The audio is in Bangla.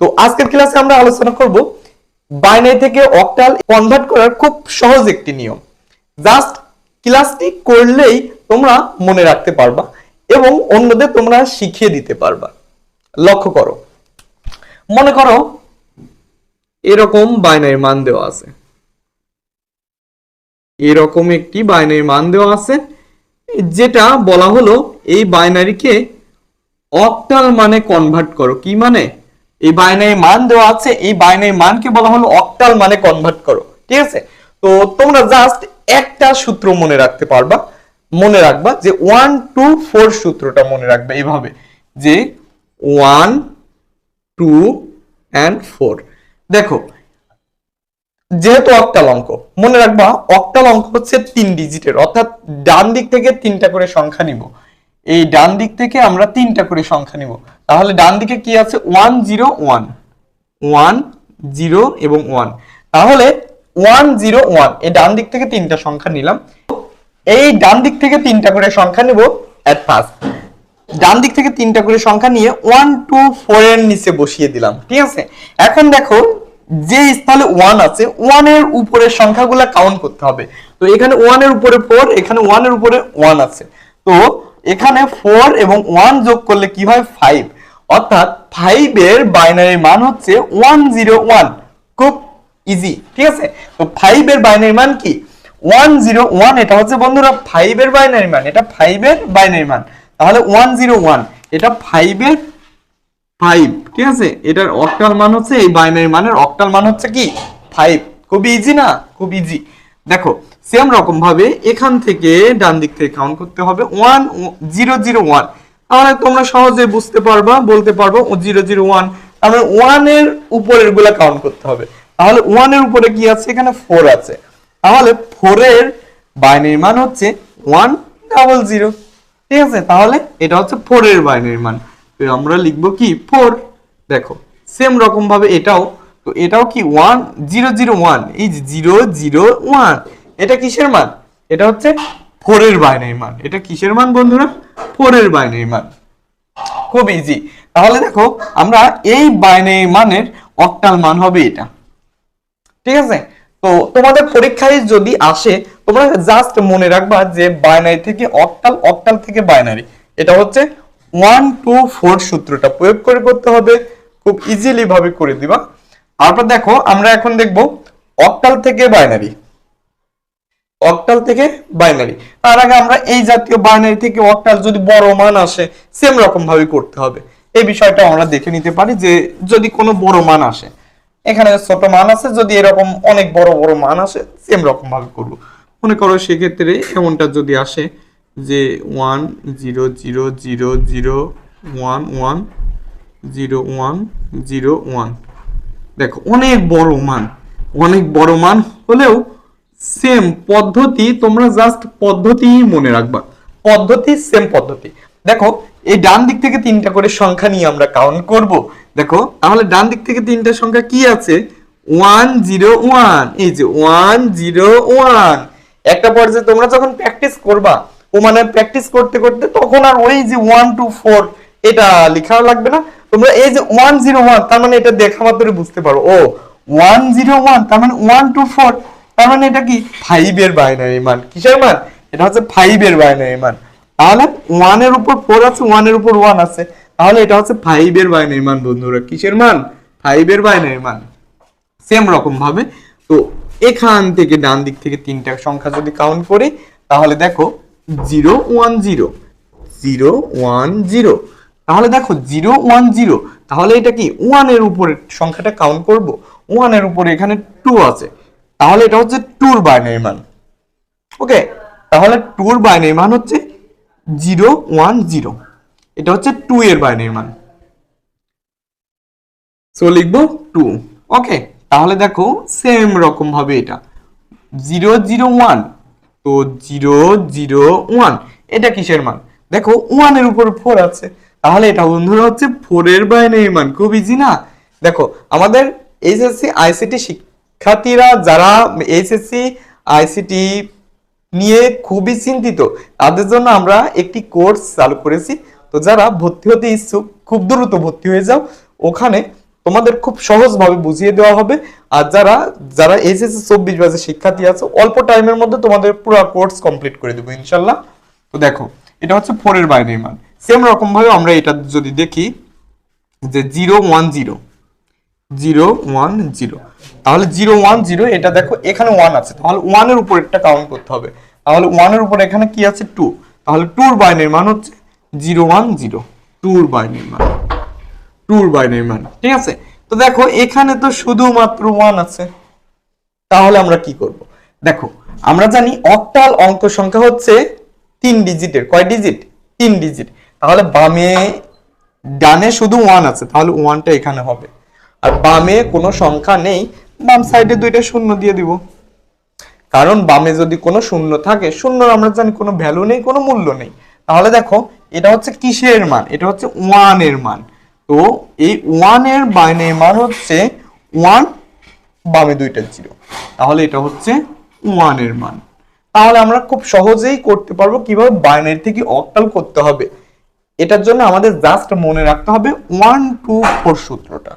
তো আজকের ক্লাসে আমরা আলোচনা করব বাইনারি থেকে অক্টাল কনভার্ট করার খুব সহজ একটি নিয়ম। জাস্ট ক্লাসটি করলেই তোমরা মনে রাখতে পারবা এবং অন্যদের তোমরা শিখিয়ে দিতে পারবা। লক্ষ্য করো। মনে করো এরকম বাইনারি মান দেওয়া আছে। এরকম একটি বাইনারি মান দেওয়া আছে, যেটা বলা হলো এই বাইনারিকে অক্টাল মানে কনভার্ট করো। কি মানে? এই বাইনারি মান দেওয়া আছে, এই বাইনারি মানকে বলা হলো অক্টাল মানে কনভার্ট করো, ঠিক আছে? তো তোমরা জাস্ট একটা সূত্র মনে রাখতে পারবা, মনে রাখবা যে ওয়ান টু ফোর সূত্রটা মনে রাখবে এইভাবে যে ওয়ান টু অ্যান্ড ফোর দেখো, যেহেতু অক্টাল অঙ্ক, মনে রাখবা অক্টাল অঙ্ক হচ্ছে তিন ডিজিটের অর্থাৎ ডান দিক থেকে তিনটা করে সংখ্যা নিব। এই ডান দিক থেকে আমরা তিনটা করে সংখ্যা নিব। তাহলে ডান দিকে কি আছে? One zero one. One zero এবং ওয়ান। তাহলে ওয়ান জিরো ওয়ান, এই ডান দিক থেকে তিনটা সংখ্যা নিলাম। এই ডান দিক থেকে তিনটা করে সংখ্যা নেব অ্যাট ফার্স্ট ডান দিক থেকে তিনটা করে সংখ্যা নিয়ে ওয়ান টু ফোর এর নিচে বসিয়ে দিলাম, ঠিক আছে? এখন দেখো, যে স্থলে ওয়ান আছে ওয়ানের উপরের সংখ্যাগুলো কাউন্ট করতে হবে। তো এখানে ওয়ানের উপরে ফোর এখানে ওয়ানের উপরে ওয়ান আছে। তো এখানে ফোর এবং ওয়ান যোগ করলে কি হয়? ফাইভ অর্থাৎ ফাইভ এর বাইনারি মান হচ্ছে ওয়ান জিরো ওয়ান খুব ইজি ঠিক আছে? তো ফাইভ এর বাইনারি মান কি? ওয়ান জিরো ওয়ান এটা হচ্ছে বন্ধুরা ফাইভ এর বাইনারি মান, এটা ফাইভ এর বাইনারি মান। তাহলে ওয়ান জিরো ওয়ান এটা ফাইভ এর ফাইভ ঠিক আছে? এটার অক্টাল মান হচ্ছে, এই বাইনারি মানের অক্টাল মান হচ্ছে কি? ফাইভ খুব ইজি না? খুব ইজি দেখো সেম রকম ভাবে এখান থেকে ডান দিক থেকে কাউন্ট করতে হবে। ওয়ান জিরো জিরো ওয়ান তাহলে তোমরা সহজে বুঝতে পারবা, বলতে পারব জিরো জিরো ওয়ান। তাহলে ওয়ানের উপরেরগুলা কাউন্ট করতে হবে। তাহলে ওয়ানের উপরে কি আছে? এখানে ফোর আছে। তাহলে ফোরের বাইনারি মান হচ্ছে ওয়ান ডাবল জিরো ঠিক আছে? তাহলে এটা হচ্ছে ফোর এর বাইনারি মান। তো আমরা লিখব কি? ফোর দেখো সেম রকম ভাবে এটাও। তো এটাও কি ওয়ান জিরো জিরো ওয়ান এই জিরো জিরো ওয়ান এটা কিসের মান? এটা হচ্ছে ফোর এর বাইনারি মান। এটা কিসের মান বন্ধুরা? ফোর এর বাইনারি মান। খুব ইজি তাহলে দেখো, আমরা এই বাইনারি মানের অক্টাল মান হবে এটা। ঠিক আছে? তো তোমাদের পরীক্ষায় যদি আসে, তোমরা জাস্ট মনে রাখবা যে বাইনারি থেকে অক্টাল অক্টাল থেকে বাইনারি এটা হচ্ছে ওয়ান টু ফোর সূত্রটা প্রয়োগ করে করতে হবে। খুব ইজিলি ভাবে করে দিবা। তারপর দেখো, আমরা এখন দেখব অক্টাল থেকে বাইনারি অক্টাল থেকে বাইনারি তার আগে আমরা এই জাতীয় বাইনারি থেকে অক্টাল যদি বড় মান আসে সেম রকম ভাবে করতে হবে। এই বিষয়টা আমরা দেখে নিতে পারি যে যদি কোনো বড় মান আসে, এখানে ছোট মান আছে, যদি এরকম অনেক বড় বড় মান আসে সেম রকম ভাবে করব। মনে করো সেক্ষেত্রে এমনটা যদি আসে যে one zero zero zero zero one one zero one zero one দেখো, অনেক বড় মান, অনেক বড় মান হলেও সেম পদ্ধতি, তোমরা জাস্ট পদ্ধতি মনে রাখবা। পদ্ধতি সেম পদ্ধতি। দেখো, এই ডান দিক থেকে তিনটা করে সংখ্যা নিয়ে আমরা কাউন্ট করব। দেখো, তাহলে ডান দিক থেকে তিনটা সংখ্যা কি আছে? ওয়ান জিরো ওয়ান এই যে ওয়ান জিরো ওয়ান একটা পর্যায়ে তোমরা যখন প্র্যাকটিস করবা, ও মানে প্র্যাকটিস করতে করতে তখন আর ওই যে ওয়ান টু ফোর এটা লেখাও লাগবে না। তোমরা এই যে ওয়ান জিরো ওয়ান তার মানে এটা দেখা মাত্রই বুঝতে পারো। ও ওয়ান জিরো ওয়ান তার মানে ওয়ান টু ফোর তার মানে এটা কি? ফাইভ এর বাইনারি মান। কিসের মান? এটা হচ্ছে ফাইভ এর বাইনারি মান। তাহলে ওয়ানের উপর ফোর আছে ওয়ানের উপর ওয়ান আছে। তাহলে এটা হচ্ছে ফাইভ এর বাইনারি মান, বন্ধুরা। কিসের মান? ফাইভ এর বাইনারি মান। সেম রকম ভাবে। তো এখান থেকে ডান দিক থেকে তিনটা সংখ্যা যদি কাউন্ট করি, তাহলে দেখো zero one zero zero one zero তাহলে দেখো জিরো ওয়ান জিরো তাহলে এটা কি? ওয়ানের উপরে সংখ্যাটা কাউন্ট করব? ওয়ানের উপরে এখানে টু আছে। তাহলে এটা হচ্ছে টুর বাইনারি মান ওকে, তাহলে টুর বাইনারি মান হচ্ছে জিরো ওয়ান জিরো। এটা হচ্ছে টু এর বাইনারি মান সো লিখব টু। ওকে, তাহলে দেখো সেম রকম হবে এটা। জিরো জিরো ওয়ান, তো জিরো জিরো ওয়ান, এটা কিসের মান? দেখো ওয়ানের উপর ফোর আছে। তাহলে এটা বন্ধুরা হচ্ছে ফোর এর বাইনারি মান খুব ইজি না? দেখো, আমাদের এইচএসসি আইসিটি শিক্ষার্থীরা যারা এইচএসসি আইসিটি নিয়ে খুবই চিন্তিত, তাদের জন্য আমরা একটি কোর্স চালু করেছি। তো যারা ভর্তি হতে ইচ্ছুক, খুব দ্রুত ভর্তি হয়ে যাও। ওখানে তোমাদের খুব সহজভাবে বুঝিয়ে দেওয়া হবে। আর যারা যারা এইচএসসি চব্বিশ বাজে শিক্ষার্থী আছে, অল্প টাইমের মধ্যে তোমাদের পুরো কোর্স কমপ্লিট করে দেবো, ইনশাল্লাহ। তো দেখো, এটা হচ্ছে ফোরের বাইনারি মান। সেম রকম ভাবে আমরা এটা যদি দেখি, যে zero one zero zero one zero. তাহলে জিরো ওয়ান জিরো, এটা দেখো, এখানে ওয়ান আছে। তাহলে ওয়ানের উপর একটা কাউন্ট করতে হবে। তাহলে ওয়ানের উপর এখানে কি আছে? টু। তাহলে টুর বাইনের মান হচ্ছে জিরো ওয়ান জিরো। টুর বাইনের মান। টুর বাইনের মান। ঠিক আছে? তো দেখো, এখানে তো শুধুমাত্র ওয়ান আছে। তাহলে আমরা কি করব? দেখো, আমরা জানি অক্টাল অঙ্ক সংখ্যা হচ্ছে তিন ডিজিটের। কয় ডিজিট? তিন ডিজিট। তাহলে বামে, ডানে শুধু ওয়ান আছে। তাহলে ওয়ানটা এখানে হবে। আর বামে কোনো সংখ্যা নেই, বাম সাইডে দুইটা শূন্য দিয়ে দিব। কারণ বামে যদি কোনো শূন্য থাকে, শূন্যর আমরা জানি কোনো ভ্যালু নেই, কোনো মূল্য নেই। তাহলে দেখো, এটা হচ্ছে কিসের মান? এটা হচ্ছে ওয়ানের মান। তো এই ওয়ানের বাইনের মান হচ্ছে ওয়ান বামে দুইটা জিরো তাহলে এটা হচ্ছে ওয়ানের মান। তাহলে আমরা খুব সহজেই করতে পারব কীভাবে বাইনারি থেকে অক্টাল করতে হবে। এটার জন্য আমাদের জাস্ট মনে রাখতে হবে ওয়ান টু ফোর সূত্রটা।